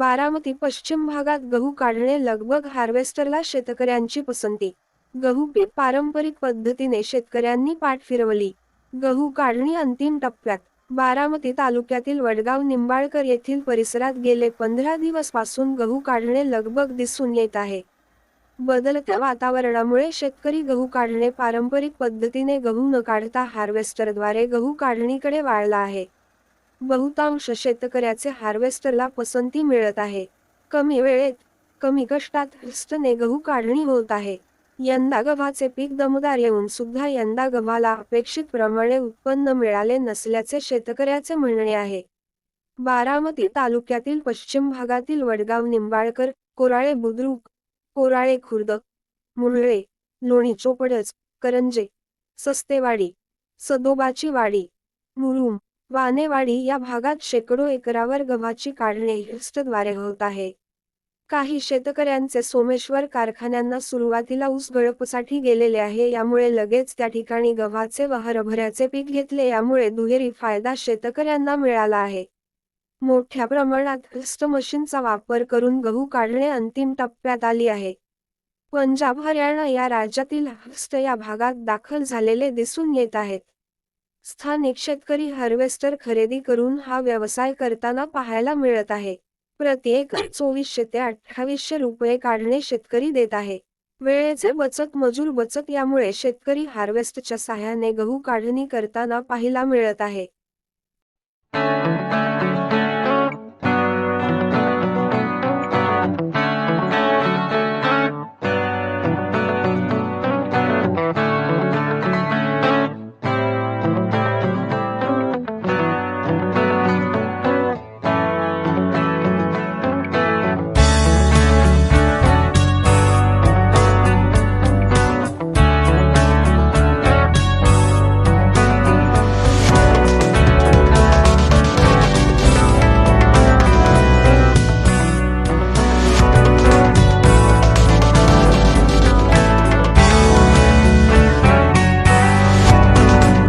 बारामती पश्चिम भागात गहू काढणे लगबग हार्वेस्टरला शेतकऱ्यांची पसंती. गहू पीक पारंपरिक पद्धतीने शेतकऱ्यांनी पाठ फिरवली. गहू काढणी अंतिम टप्प्यात. बारामती तालुक्यातील वडगाव निंबाळकर येथील परिसरात गेले पंधरा दिवसपासून गहू काढणे लगबग दिसून येत आहे. बदलत्या वातावरणामुळे शेतकरी गहू काढणे पारंपरिक पद्धतीने गहू न काढता हार्वेस्टरद्वारे गहू काढणीकडे वाळला आहे. बहुतांश शेतकऱ्याचे हार्वेस्टरला पसंती मिळत आहे. कमी वेळेत कमी कष्टात हिस्टने गहू काढणी होत आहे. यंदा गव्हाचे पीक दमदार येऊन सुद्धा यंदा गव्हाला अपेक्षित प्रमाणे उत्पन्न मिळाले नसल्याचे शेतकऱ्याचे म्हणणे आहे. बारामती तालुक्यातील पश्चिम भागातील वडगाव निंबाळकर कोराळे बुद्रुक कोराळे खुर्द मुरळे लोणी चोपडच करंजे सस्तेवाडी सदोबाची वाडी मुरुम वानेवाडी या भागात शेकडो एकरावर गव्हाची काढणे हिस्टद्वारे होत आहे. काही शेतकऱ्यांचे सोमेश्वर कारखान्यांना सुरुवातीला ऊस गळपसाठी गेलेले आहे यामुळे लगेच त्या ठिकाणी गव्हाचे व हरभऱ्याचे पीक घेतले यामुळे दुहेरी फायदा शेतकऱ्यांना मिळाला आहे. मोठ्या प्रमाणात हिस्ट मशीनचा वापर करून गहू काढणे अंतिम टप्प्यात आली आहे. पंजाब हरियाणा या राज्यातील हस्त या भागात दाखल झालेले दिसून येत आहेत. स्थानिक शेतकरी हार्वेस्टर खरेदी करून हा व्यवसाय करताना पाहायला मिळत आहे. प्रत्येक चोवीसशे ते अठ्ठावीसशे रुपये काढणे शेतकरी देत आहे. वेळेचे बचत मजूर बचत यामुळे शेतकरी हार्वेस्टच्या साह्याने गहू काढणी करताना पाहायला मिळत आहे.